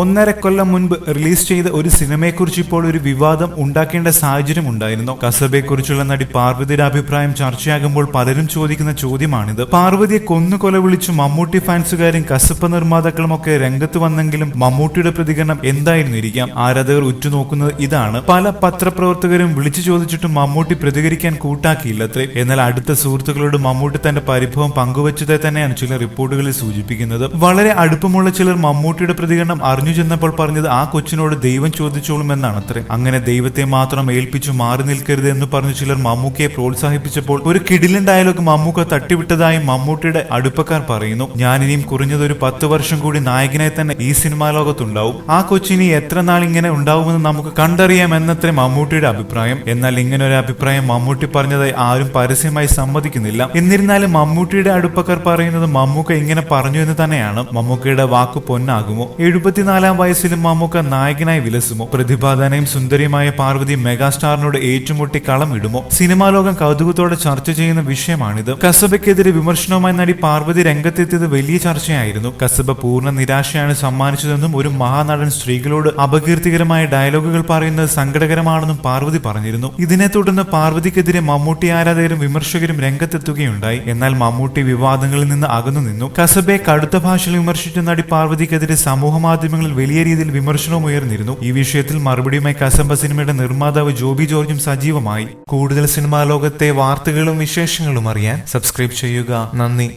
ഒന്നര കൊല്ലം മുൻപ് റിലീസ് ചെയ്ത ഒരു സിനിമയെക്കുറിച്ച് ഇപ്പോൾ ഒരു വിവാദം ഉണ്ടാക്കേണ്ട സാഹചര്യം ഉണ്ടായിരുന്നു. കസബയെക്കുറിച്ചുള്ള നടി പാർവതിയുടെ അഭിപ്രായം ചർച്ചയാകുമ്പോൾ പലരും ചോദിക്കുന്ന ചോദ്യമാണിത്. പാർവതിയെ കൊന്നു കൊല വിളിച്ചു മമ്മൂട്ടി ഫാൻസുകാരും കസപ്പ നിർമ്മാതാക്കളും ഒക്കെ രംഗത്ത് വന്നെങ്കിലും മമ്മൂട്ടിയുടെ പ്രതികരണം എന്തായിരുന്നിരിക്കാം? ആരാധകർ ഉറ്റുനോക്കുന്നത് ഇതാണ്. പല പത്രപ്രവർത്തകരും വിളിച്ചു ചോദിച്ചിട്ടും മമ്മൂട്ടി പ്രതികരിക്കാൻ കൂട്ടാക്കിയില്ലത്രേ. എന്നാൽ അടുത്ത സുഹൃത്തുക്കളോട് മമ്മൂട്ടി തന്റെ പരിഭവം പങ്കുവച്ചതായി തന്നെയാണ് ചില റിപ്പോർട്ടുകളിൽ സൂചിപ്പിക്കുന്നത്. വളരെ അടുപ്പമുള്ള ചിലർ മമ്മൂട്ടിയുടെ പ്രതികരണം അറിഞ്ഞു ചെന്നപ്പോൾ പറഞ്ഞത് ആ കൊച്ചിനോട് ദൈവം ചോദിച്ചോളും എന്നാണ് അത്രേ അങ്ങനെ ദൈവത്തെ മാത്രം ഏൽപ്പിച്ചു മാറി നിൽക്കരുത് എന്ന് പറഞ്ഞു ചിലർ മമ്മൂക്കയെ പ്രോത്സാഹിപ്പിച്ചപ്പോൾ ഒരു കിടിലൻ ഡയലോഗ് മമ്മൂക്ക തട്ടിവിട്ടതായി മമ്മൂട്ടിയുടെ അടുപ്പക്കാർ പറയുന്നു. ഞാനിനിയും കുറഞ്ഞത് ഒരു പത്ത് വർഷം കൂടി നായകനായി തന്നെ ഈ സിനിമാ ലോകത്തുണ്ടാവും. ആ കൊച്ചിനി എത്ര നാൾ ഇങ്ങനെ ഉണ്ടാവുമെന്ന് നമുക്ക് കണ്ടറിയാം എന്നത്രേ മമ്മൂട്ടിയുടെ അഭിപ്രായം. എന്നാൽ ഇങ്ങനെ ഒരു അഭിപ്രായം മമ്മൂട്ടി പറഞ്ഞതായി ആരും പരസ്യമായി സമ്മതിക്കുന്നില്ല. എന്നിരുന്നാലും മമ്മൂട്ടിയുടെ അടുപ്പക്കാർ പറയുന്നത് മമ്മൂക്ക ഇങ്ങനെ പറഞ്ഞു എന്ന് തന്നെയാണ്. മമ്മൂക്കയുടെ വാക്ക് പൊന്നാകുമോ? എഴുപത്തിനാലാം വയസ്സിലും മമ്മൂക്ക നായകനായി വിലസുമോ? പ്രതിഭാധനയും സുന്ദരിയുമായ പാർവതി മെഗാസ്റ്റാറിനോട് ഏറ്റുമുട്ടി കളം ഇടുമോ സിനിമാ ലോകം കൗതുകത്തോടെ ചർച്ച ചെയ്യുന്ന വിഷയമാണിത്. കസബയ്ക്കെതിരെ വിമർശനവുമായി നടി പാർവതി രംഗത്തെത്തിയത് വലിയ ചർച്ചയായിരുന്നു. കസബ പൂർണ നിരാശയാണ് സമ്മാനിച്ചതെന്നും ഒരു മഹാനടൻ സ്ത്രീകളോട് അപകീർത്തികരമായ ഡയലോഗുകൾ പറയുന്നത് സങ്കടകരമാണെന്നും പാർവതി പറഞ്ഞിരുന്നു. ഇതിനെ തുടർന്ന് പാർവതിക്കെതിരെ മമ്മൂട്ടി ആരാധകരും വിമർശകരും രംഗത്തെത്തുകയുണ്ടായി. എന്നാൽ മമ്മൂട്ടി വിവാദങ്ങളിൽ നിന്ന് അകന്നു നിന്നു. കസബയെ കടുത്ത ഭാഷയിൽ വിമർശിച്ച നടി പാർവതിക്കെതിരെ സമൂഹ മാധ്യമങ്ങളിൽ വലിയ രീതിയിൽ വിമർശനവും ഉയർന്നിരുന്നു. ഈ വിഷയത്തിൽ മറുപടിയുമായി കസമ്പ സിനിമയുടെ നിർമ്മാതാവ് ജോബി ജോർജും സജീവമായി. കൂടുതൽ സിനിമാ ലോകത്തെ വാർത്തകളും വിശേഷങ്ങളും അറിയാൻ സബ്സ്ക്രൈബ് ചെയ്യുക. നന്ദി.